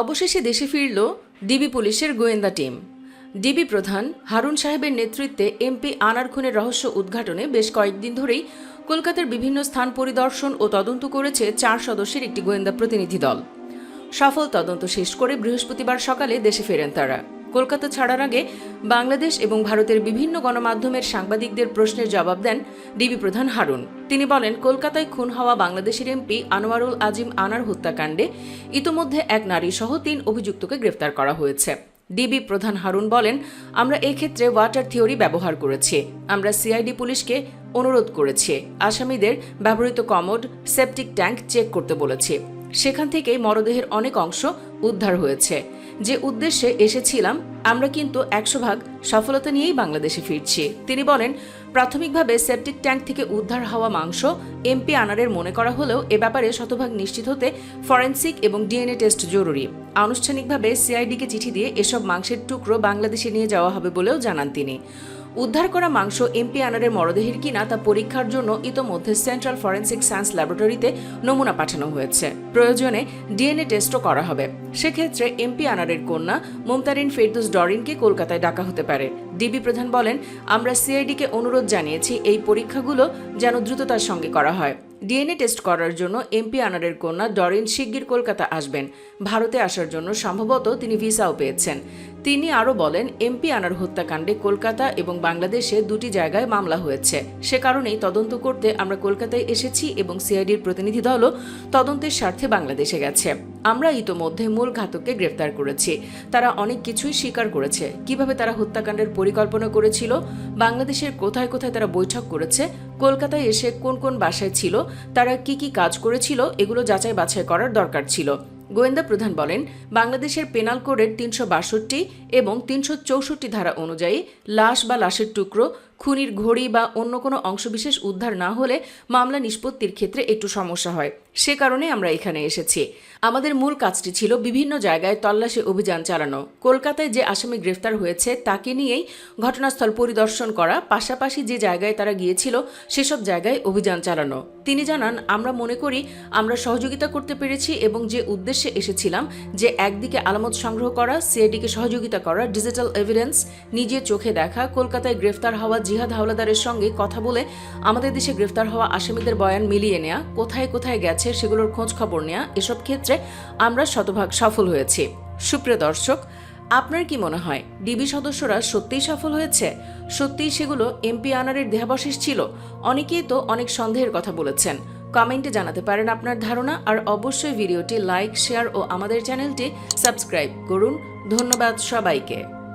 অবশেষে দেশে ফিরল ডিবি পুলিশের গোয়েন্দা টিম। ডিবি প্রধান হারুন সাহেবের নেতৃত্বে এমপি আনার খুনের রহস্য উদ্ঘাটনে বেশ কয়েকদিন ধরেই কলকাতার বিভিন্ন স্থান পরিদর্শন ও তদন্ত করেছে চার সদস্যের একটি গোয়েন্দা প্রতিনিধি দল। সফল তদন্ত শেষ করে বৃহস্পতিবার সকালে দেশে ফেরেন তারা। কলকাতা ছাড়ার আগে বাংলাদেশ এবং ভারতের বিভিন্ন গণমাধ্যমের সাংবাদিকদের প্রশ্নের জবাব দেন ডিবি প্রধান হারুন। তিনি বলেন, কলকাতায় খুন হওয়া বাংলাদেশের এমপি আনোয়ারুল আজিম আনার হত্যাকাণ্ডে ইতোমধ্যে এক নারী সহ তিন অভিযুক্তকে গ্রেফতার করা হয়েছে। ডিবি প্রধান হারুন বলেন, আমরা এক্ষেত্রে ওয়াটার থিওরি ব্যবহার করেছি। আমরা সিআইডি পুলিশকে অনুরোধ করেছি। আসামিদের ব্যবহৃত কমোড, সেপটিক ট্যাঙ্ক চেক করতে বলেছি। সেখান থেকেই মরদেহের অনেক অংশ উদ্ধার হয়েছে। যে উদ্দেশ্যে এসেছিলাম, আমরা কিন্তু একশো ভাগ সফলতা নিয়েই বাংলাদেশে ফিরছি। তিনি বলেন, প্রাথমিকভাবে সেপটিক ট্যাঙ্ক থেকে উদ্ধার হওয়া মাংস এমপি আনারের মনে করা হলেও এ ব্যাপারে শতভাগ নিশ্চিত হতে ফরেন্সিক এবং ডিএনএ টেস্ট জরুরি। আনুষ্ঠানিকভাবে সিআইডিকে চিঠি দিয়ে এসব মাংসের টুকরো বাংলাদেশে নিয়ে যাওয়া হবে বলেও জানান তিনি। উদ্ধার করা মাংস এমপি আনারের মরদেহের কিনা তা পরীক্ষার জন্য ইতোমধ্যে সেন্ট্রাল ফরেন্সিক সায়েন্স ল্যাবরেটরিতে নমুনা পাঠানো হয়েছে। প্রয়োজনে ডিএনএ টেস্টও করা হবে। সেক্ষেত্রে এমপি আনারের কন্যা মুমতারিন ফেরদুস ডরিনকে কলকাতায় ডাকা হতে পারে। ডিবি প্রধান বলেন, আমরা সিআইডিকে অনুরোধ জানিয়েছি এই পরীক্ষাগুলো যেন দ্রুততার সঙ্গে করা হয়। ডিএনএ টেস্ট করার জন্য এমপি আনারের কন্যা ডরিন শিগগির কলকাতা আসবেন। ভারতে আসার জন্য সম্ভবত তিনি ভিসাও পেয়েছেন। তিনি আরও বলেন এমপি আনার হত্যাকাণ্ডে কলকাতা এবং বাংলাদেশে দুটি জায়গায় মামলা হয়েছে। সে কারণেই তদন্ত করতে আমরা কলকাতায় এসেছি এবং সিআইডির প্রতিনিধি দলও তদন্তের স্বার্থে বাংলাদেশে গেছে। আমরা ইতোমধ্যে মূল ঘাতককে গ্রেফতার করেছি। তারা অনেক কিছুই স্বীকার করেছে। কীভাবে তারা হত্যাকাণ্ডের পরিকল্পনা করেছিল, বাংলাদেশের কোথায় কোথায় তারা বৈঠক করেছে, কলকাতায় এসে কোন কোন বাসায় ছিল, তারা কি কি কাজ করেছিল, এগুলো যাচাই বাছাই করার দরকার ছিল। গোয়েন্দা প্রধান বলেন, বাংলাদেশের পেনাল কোডের তিনশো বাষট্টি এবং তিনশো চৌষট্টি ধারা অনুযায়ী লাশ বা লাশের টুকরো খুনির ঘড়ি বা অন্য কোনো অংশবিশেষ উদ্ধার না হলে মামলা নিষ্পত্তির ক্ষেত্রে একটু সমস্যা হয়। সে কারণে আমরা এখানে এসেছি। আমাদের মূল কাজটি ছিল বিভিন্ন জায়গায় তল্লাশি অভিযান চালানো। কলকাতায় যে আসামি গ্রেফতার হয়েছে তাকে নিয়েই ঘটনাস্থল পরিদর্শন করা, পাশাপাশি যে জায়গায় তারা গিয়েছিল সেসব জায়গায় অভিযান চালানো। তিনি জানান, আমরা মনে করি আমরা সহযোগিতা করতে পেরেছি এবং যে উদ্দেশ্যে এসেছিলাম, যে একদিকে আলামত সংগ্রহ করা সিআইডিকে সহযোগিতা করা, ডিজিটাল এভিডেন্স নিজের চোখে দেখা, কলকাতায় গ্রেফতার হওয়া জিহাদ হাওলাদারের সঙ্গে কথা বলে আমাদের দেশে গ্রেফতার হওয়া আসামিদের বয়ান মিলিয়ে নেয়া, কোথায় কোথায় গেছে সেগুলোর খোঁজ খবর নেওয়া এসব ক্ষেত্রে আমরা শতভাগ সফল হয়েছি। সুপ্রিয় দর্শক, আপনার কি মনে হয় ডিবি সদস্যরা সত্যিই সফল হয়েছে? সত্যিই সেগুলো এমপি আনারের দেহাবশেষ ছিল? অনেকেই তো অনেক সন্দেহের কথা বলেছেন। কমেন্টে জানাতে পারেন আপনার ধারণা আর অবশ্যই ভিডিওটি লাইক, শেয়ার ও আমাদের চ্যানেলটি সাবস্ক্রাইব করুন। ধন্যবাদ সবাইকে।